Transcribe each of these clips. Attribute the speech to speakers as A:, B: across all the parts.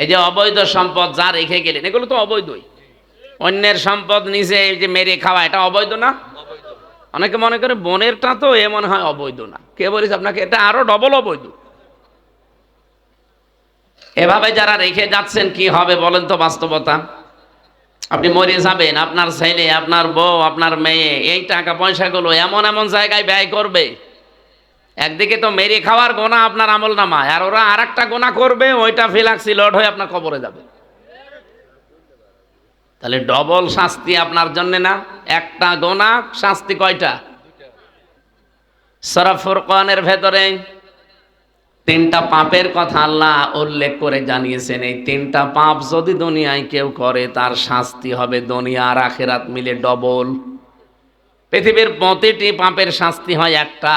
A: এই যে অবৈধ সম্পদ যা রেখে গেলেন, এগুলো তো অবৈধই। অন্যের সম্পদ নিজে যে মেরে খাওয়া, এটা অবৈধ না? অনেকে মনে করে বনেরটা তো এ মনে হয় অবৈধ না। কে বলিস আপনাকে, এটা আরও ডবল অবৈধ। এভাবে যারা রেখে যাচ্ছেন, কি হবে বলেন তো বাস্তবতা? আপনি মরে যাবেন, আপনার ছেলে, আপনার বউ, আপনার মেয়ে, এই টাকা পয়সাগুলো এমন এমন জায়গায় ব্যয় করবে। একদিকে তো মেরে খাওয়ার গোনা আপনার আমল নামায় আর ওরা আর একটা গোনা করবে, ওইটা ফিলাক্সি লড হয়ে আপনার কবরে যাবে। তাহলে ডবল শাস্তি আপনার জন্য না, একটা গোনা, শাস্তি কয়টা? সরফুর কনের ভেতরে তিনটা পাপের কথা আল্লাহ উল্লেখ করে জানিয়েছেন, এই তিনটা পাপ যদি দুনিয়ায় কেউ করে, তার শাস্তি হবে দুনিয়া আর আখেরাত মিলে ডবল। পৃথিবীর প্রতিটি পাপের শাস্তি হয় একটা।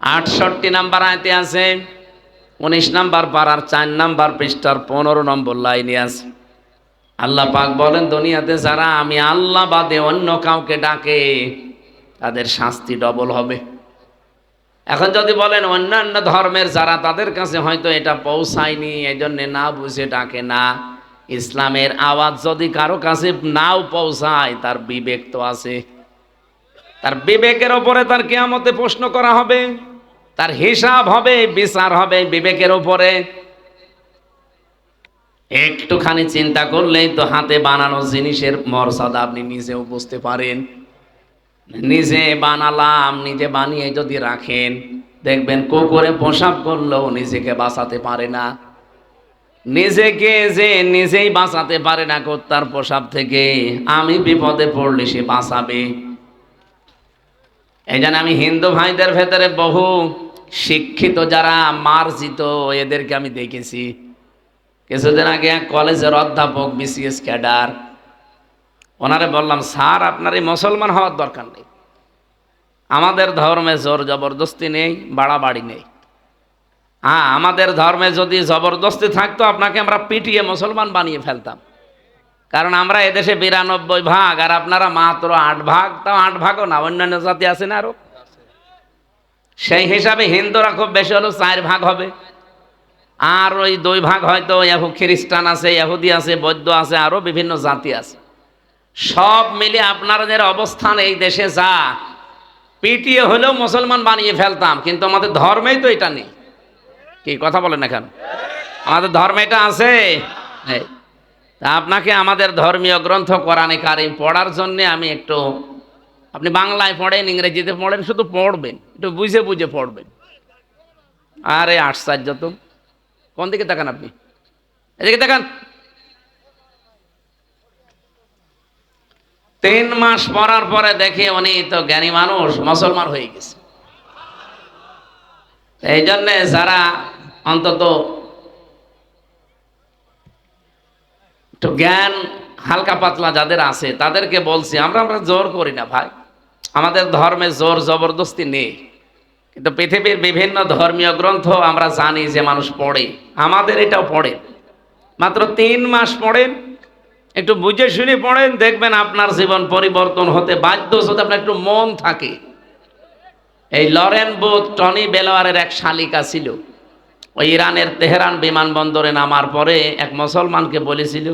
A: আটষট্টি নাম্বার আয়তে আছে, উনিশ নাম্বার পাড়ার চার নাম্বার পৃষ্ঠার পনেরো নম্বর লাইনে আছে। আল্লাহ পাক বলেন, দুনিয়াতে যারা আমি আল্লাহ বাদে অন্য কাউকে ডাকে, তাদের শাস্তি ডবল হবে। এখন যদি বলেন অন্যান্য ধর্মের যারা তাদের কাছে হয়তো এটা পৌঁছায়নি এই জন্যে না বুঝে ডাকে না, ইসলামের আওয়াজ যদি কারও কাছে নাও পৌঁছায়, তার বিবেক তো আছে। তার বিবেকের ওপরে তার কেয়ামতে প্রশ্ন করা হবে। তার হিসাব হবে, বিচার হবে বিবেকের ওপরে একটুখানি চিন্তা করলেই তো হাতে বানানো জিনিসের মর্যাদা আপনি নিজেও বুঝতে পারেন। নিজে বানালাম, নিজে বানিয়ে যদি রাখেন, দেখবেন কুকুরে পোশাক করলেও নিজেকে বাঁচাতে পারে না। নিজেকে যে নিজেই বাঁচাতে পারে না তার পোশাক থেকে, আমি বিপদে পড়লে সে বাঁচাবে। এই আমি হিন্দু ভাইদের ভেতরে বহু শিক্ষিত যারা, মার্জিত, এদেরকে আমি দেখেছি। কিছুদিন আগে কলেজের অধ্যাপক বিসিএস ক্যাডার, ওনারে বললাম, স্যার, আপনার এই মুসলমান হওয়ার দরকার নেই। আমাদের ধর্মে জোর জবরদস্তি নেই, বাড়াবাড়ি নেই। হ্যাঁ আমাদের ধর্মে যদি জবরদস্তি থাকতো, আপনাকে আমরা পিটিয়ে মুসলমান বানিয়ে ফেলতাম। কারণ আমরা এদেশে বিরানব্বই ভাগ, আর আপনারা মাত্র আট ভাগ, তাও আট ভাগও না, অন্যান্য জাতি আছে না আরও। সেই হিসাবে হিন্দুরা খুব বেশি হলো চার ভাগ হবে। আর ওই দুই ভাগ হয়তো ইয়াহু খ্রিস্টান আছে, ইয়াহুদি আছে, বৌদ্ধ আছে আরও বিভিন্ন জাতি আছে। সব মিলে আপনাদের অবস্থান এই দেশে যা, পিটিয়ে হলেও মুসলমান বানিয়ে ফেলতাম, কিন্তু আমাদের ধর্মেই তো এটা নেই। কি কথা বলেন এখন? আমাদের ধর্মে এটা আছে। আপনাকে আমাদের ধর্মীয় গ্রন্থ কোরআনে কারিম পড়ার জন্যে আমি একটু আপনি বাংলায় পড়েন, ইংরেজিতে পড়েন, শুধু পড়বেন, একটু বুঝে বুঝে পড়বেন। আরে আশ্চর্য তো। কোন দিকে তাকান আপনি? এদিকে তাকান। তিন মাস পড়ার পরে দেখে উনি তো জ্ঞানী মানুষ, মুসলমান হয়ে গেছে। এই জন্যে যারা অন্তত একটু জ্ঞান হালকা পাতলা যাদের আছে, তাদেরকে বলছি, আমরা আমরা জোর করি না ভাই। আমাদের ধর্মে জোর জবরদস্তি নেই। কিন্তু পৃথিবীর বিভিন্ন ধর্মীয় গ্রন্থ আমরা জানি যে মানুষ পড়ে। আমাদের এটাও পড়ে। মাত্র তিন মাস পড়েন, একটু বুঝে শুনে পড়েন, দেখবেন আপনার জীবন পরিবর্তন হতে বাধ্য যদি আপনার একটু মন থাকে। এই লরেন বুথ, টনি বেলোয়ারের এক শালিকা ছিল। ওই ইরানের তেহরান বিমানবন্দরে নামার পরে এক মুসলমানকে বলেছিল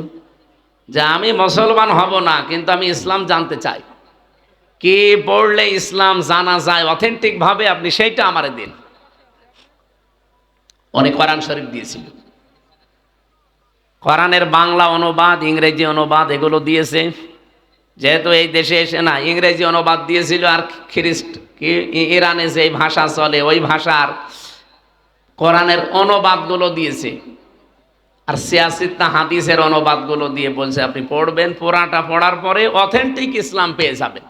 A: যে, আমি মুসলমান হব না, কিন্তু আমি ইসলাম জানতে চাই। কি পড়লে ইসলাম জানা যায়? অথেন্টিক ভাবে আপনি সেইটা আমারে দিন। অনেক কোরআন শরীফ দিয়েছিল। কোরআনের বাংলা অনুবাদ, ইংরেজি অনুবাদ এগুলো দিয়েছে। যেহেতু এই দেশে এসে না, ইংরেজি অনুবাদ দিয়েছিল আর খ্রিস্ট ইরানে যে ভাষা চলে, ওই ভাষার কোরআনের অনুবাদগুলো দিয়েছে। আর সিয়াসিত্তা হাদিসের অনুবাদগুলো দিয়ে বলছে, আপনি পড়বেন পুরাটা পড়ার পরে অথেন্টিক ইসলাম পেয়ে যাবেন।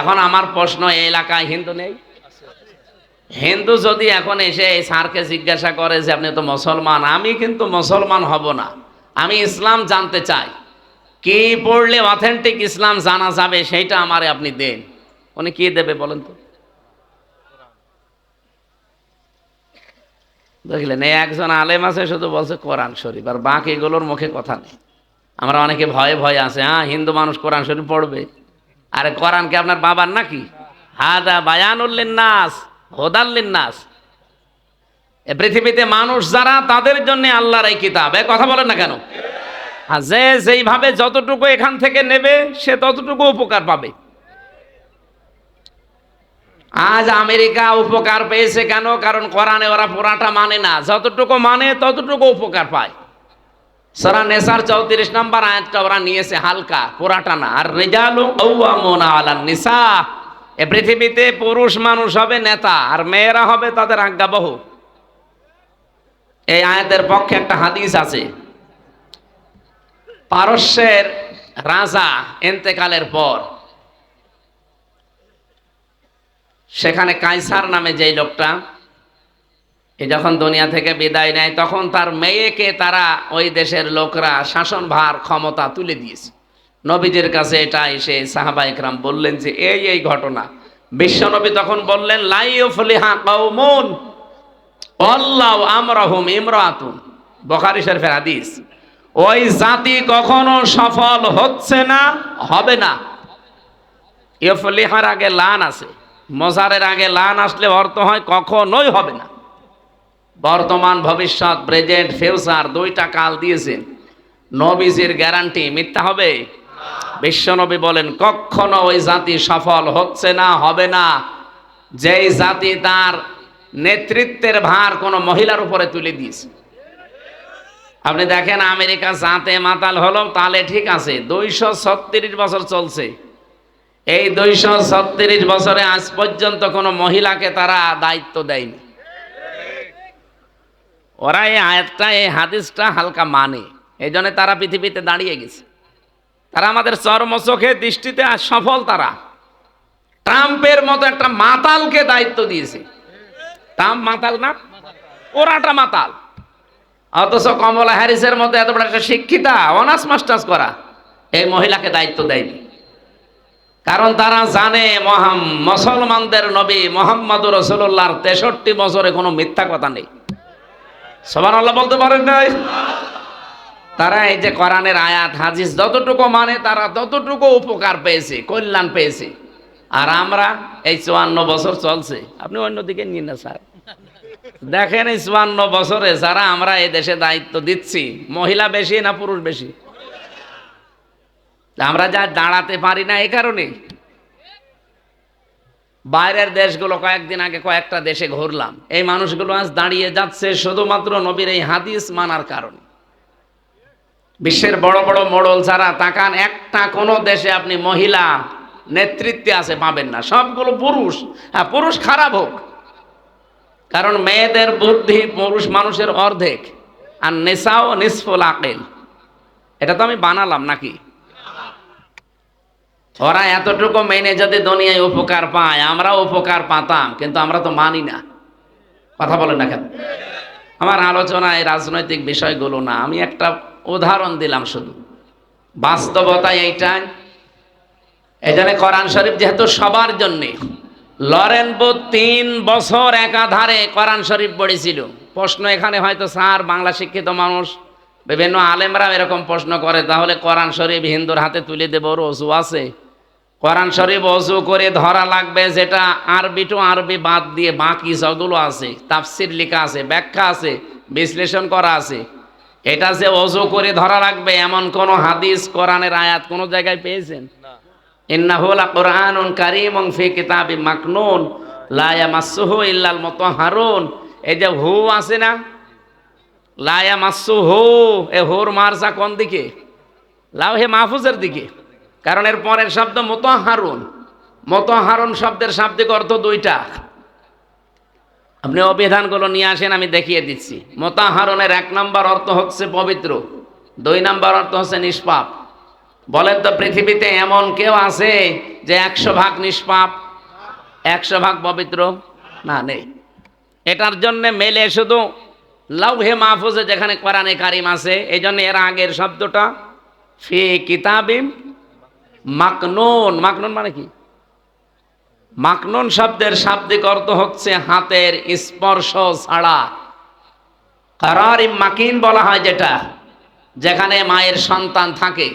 A: এখন আমার প্রশ্ন, এই এলাকায় হিন্দু নেই? হিন্দু যদি এখন এসে এই স্যারকে জিজ্ঞাসা করে যে, আপনি তো মুসলমান, আমি কিন্তু মুসলমান হব না। আমি ইসলাম জানতে চাই। কি পড়লে অথেন্টিক ইসলাম জানা যাবে, সেইটা আমারে আপনি দেন। উনি কি দেবে বলেন তো? দেখলেন, এই একজন আলেম আছে, শুধু বলছে কোরআন শরীফ, আর বাকিগুলোর মুখে কথা নেই। আমরা অনেকে ভয়ে ভয়ে আছে হ্যাঁ হিন্দু মানুষ কোরআন শরীফ পড়বে। আরে কোরআন কি আপনার বাবার নাকি? হাদা বায়ানুল্লিন নাস হোদাল্লিন নাস পৃথিবীতে মানুষ যারা, তাদের জন্য আল্লাহর এই কিতাব। এ কথা বলেন না কেন? আর যে যেইভাবে যতটুকু এখান থেকে নেবে, সে ততটুকু উপকার পাবে। আজ আমেরিকা উপকার পেয়েছে কেন? কারণ কোরআনে ওরা পুরাটা মানে না। যতটুকু মানে ততটুকু উপকার পায়। সারা নেসার চৌত্রিশ নম্বর আয়াতটা ওরা নিয়েছে হালকা, পুরাটা না। আর রেজালু আউয়ামুনা নিসা। এ পৃথিবীতে পুরুষ মানুষ হবে নেতা, আর মেয়েরা হবে তাদের আজ্ঞাবহ এই আয়াতের পক্ষে একটা হাদিস আছে। পারস্যের রাজা এন্তেকালের পর সেখানে কাইসার নামে যেই লোকটা যখন দুনিয়া থেকে বিদায় নেয়, তখন তার মেয়েকে তারা ওই দেশের লোকরা শাসনভার ক্ষমতা তুলে দিয়েছে। নবীজির কাছে এটা এসে সাহাবা ইকরাম বললেন যে, এই এই ঘটনা। বিশ্বনবী তখন বললেন বখারি শরীফের হাদিস, ওই জাতি কখনো সফল হচ্ছে না, হবে না। ইফলিহার আগে লান আছে, মজারের আগে লান আসলে অর্থ হয় কখনোই হবে না। বর্তমান ভবিষ্যৎ প্রেজেন্ট ফিউচার দুইটা কাল দিয়েছেন। নবীজির গ্যারান্টি মিথ্যা হবে? বিশ্বনবী বলেন, কখনো ওই জাতি সফল হচ্ছে না, হবে না। যেই জাতি তার নেতৃত্বের ভার কোনো মহিলার উপরে তুলে দিয়েছে। আপনি দেখেন, আমেরিকা জাতে মাতাল হলো তাহলে ঠিক আছে, দুইশো ছত্রিশ বছর চলছে। এই দুইশো ছত্রিশ বছরে আজ পর্যন্ত কোনো মহিলাকে তারা দায়িত্ব দেয়নি। ওরা এই আয়াতটা, এই হাদিসটা হালকা মানে। এই জন্য তারা পৃথিবীতে দাঁড়িয়ে গেছে। তারা আমাদের চর্ম চোখে দৃষ্টিতে সফল তারা। ট্রাম্পের মতো একটা মাতালকে দায়িত্ব দিয়েছে। ট্রাম্প মাতাল না? ওরাটা মাতাল। অথচ কমলা হ্যারিসের মতো এত বড় একটা শিক্ষিতা, অনার্স মাস্টার্স করা, এই মহিলাকে দায়িত্ব দেয়নি। কারণ তারা জানে মহাম মুসলমানদের নবী মোহাম্মদ রসুল্লাহর তেষট্টি বছরে কোনো মিথ্যা কথা নেই। সবার আল্লাহ বলতে পারেন নাই? তারা এই যে কোরআনের আয়াত হাজিস যতটুকু মানে তারা ততটুকু উপকার পেয়েছে, কল্যাণ পেয়েছে। আর আমরা এই চুয়ান্ন বছর চলছে। আপনি অন্যদিকে নিন না, স্যার। দেখেন এই চুয়ান্ন বছরে যারা আমরা এই দেশে দায়িত্ব দিচ্ছি, মহিলা বেশি না পুরুষ বেশি? আমরা যা দাঁড়াতে পারি না এই কারণে। বাইরের দেশগুলো কয়েকদিন আগে কয়েকটা দেশে ঘুরলাম। এই মানুষগুলো আজ দাঁড়িয়ে যাচ্ছে শুধুমাত্র নবীর এই হাদিস মানার কারণে। বিশ্বের বড় বড় মোড়ল ছাড়া তাকান, একটা কোনো দেশে আপনি মহিলা নেতৃত্বে আছে পাবেন না। সবগুলো পুরুষ। হ্যাঁ পুরুষ খারাপ হোক। কারণ মেয়েদের বুদ্ধি পুরুষ মানুষের অর্ধেক। আর নেশাও নিসফুল আকেল। এটা তো আমি বানালাম নাকি? ওরা এতটুকু মেনে যদি দুনিয়ায় উপকার পায় আমরা উপকার পাতাম, কিন্তু আমরা তো মানি না। কথা বলেন না কেন? আমার আলোচনায় রাজনৈতিক বিষয়গুলো না, আমি একটা উদাহরণ দিলাম শুধু। বাস্তবতা এইটাই এই জন্য কোরআন শরীফ যেহেতু সবার জন্যে, লরেন বুথ তিন বছর একাধারে কোরআন শরীফ পড়েছিল। প্রশ্ন এখানে হয়তো স্যার, বাংলা শিক্ষিত মানুষ, বিভিন্ন আলেমরা এরকম প্রশ্ন করে, তাহলে কোরআন শরীফ হিন্দুর হাতে তুলে দেবো ওর অজু আছে। কোরআন শরীফ অজু করে ধরা লাগবে যেটা আরবি টু আরবি বাদ দিয়ে বাকি যতগুলো আছে তাফসির লেখা আছে ব্যাখ্যা আছে বিশ্লেষণ করা আছে এটা যে অজু করে ধরা লাগবে এমন কোন হাদিস কোরআনের আয়াত কোন জায়গায় পেয়েছেন? ইন্নাহুলা কোরআনুন কারিমুন ফি কিতাবি মাকনুন লা ইয়ামাসসুহু ইল্লাল মুতাহহারুন এই যে হু আছে না? লা ইয়ামাসসুহু এ হুর মারসা কোন দিকে? লাউ হে মাহফুজের দিকে। কারণ এর পরের শব্দ মোতহারুন। মোতহারুন শব্দের শাব্দিক অর্থ দুইটা। আপনি অভিধানগুলো নিয়ে আসেন, আমি দেখিয়ে দিচ্ছি। মোতাহারনের এক নম্বর অর্থ হচ্ছে পবিত্র, দুই নম্বর অর্থ হচ্ছে নিষ্পাপ। বলেন তো পৃথিবীতে এমন কেউ আছে যে একশো ভাগ নিষ্পাপ, একশো ভাগ পবিত্র? না, নেই। এটার জন্য মেলে শুধু লাউহে মাহফুজে যেখানে কোরআনে কারিম আছে, এই জন্য এর আগের শব্দটা ফি কিতাবিম মাকনুন মাকনুন মানে কি? মাকনুন শব্দের শাব্দিক অর্থ হচ্ছে হাতের স্পর্শ ছাড়া। কারারিম মাকিন বলা হয় যেটা, যেখানে মায়ের সন্তান থাকে।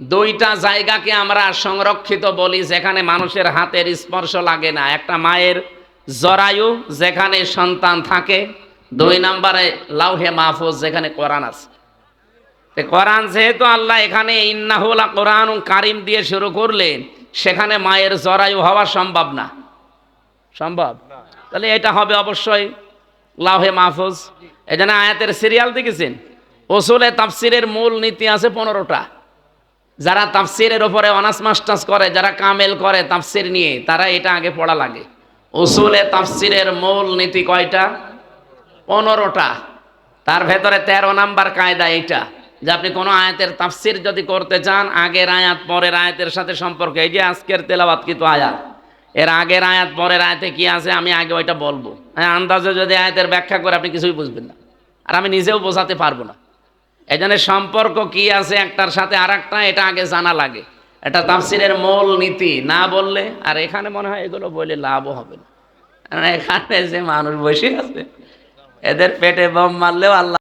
A: দুইটা জায়গাকে আমরা সংরক্ষিত বলি যেখানে মানুষের হাতের স্পর্শ লাগে না। একটা মায়ের জরায়ু যেখানে সন্তান থাকে। দুই নম্বরে লাউহে মাহফুজ যেখানে কোরআন আছে। কোরআন যেহেতু আল্লাহ এখানে ইন্নাহুলা কোরআন কারিম দিয়ে শুরু করলেন, সেখানে মায়ের জরায়ু হওয়া সম্ভব না। সম্ভব? তাহলে এটা হবে অবশ্যই লাউহে মাহফুজ। এই জন্য আয়াতের সিরিয়াল দেখেছেন? ওসুলে তাফসিরের মূল নীতি আছে পনেরোটা। যারা তাফসিরের ওপরে অনার্স মাস্টার্স করে, যারা কামেল করে তাফসির নিয়ে, তারা এটা আগে পড়া লাগে। উসুলে তাফসিরের মূল নীতি কয়টা? পনেরোটা। তার ভেতরে তেরো নাম্বার কায়দা এইটা। যে আপনি কোনো আয়াতের তাফসির যদি করতে চান, আগের আয়াত, পরের আয়াতের সাথে সম্পর্ক। এই যে আজকের তেলাবাত কিন্তু আয়াত। এর আগের আয়াত, পরের আয়াতে কি আছে, আমি আগে ওইটা বলব। হ্যাঁ আন্দাজে যদি আয়াতের ব্যাখ্যা করে আপনি কিছুই বুঝবেন না। আর আমি নিজেও বোঝাতে পারব না। এই জন্য সম্পর্ক কি আছে একটার সাথে আর একটা এটা আগে জানা লাগে। এটা তাফসিরের মূল নীতি। না বললে, আর এখানে মনে হয় এগুলো বললে লাভও হবে না। এখানে যে মানুষ বসে আছে, এদের পেটে বম মারলেও আল্লাহ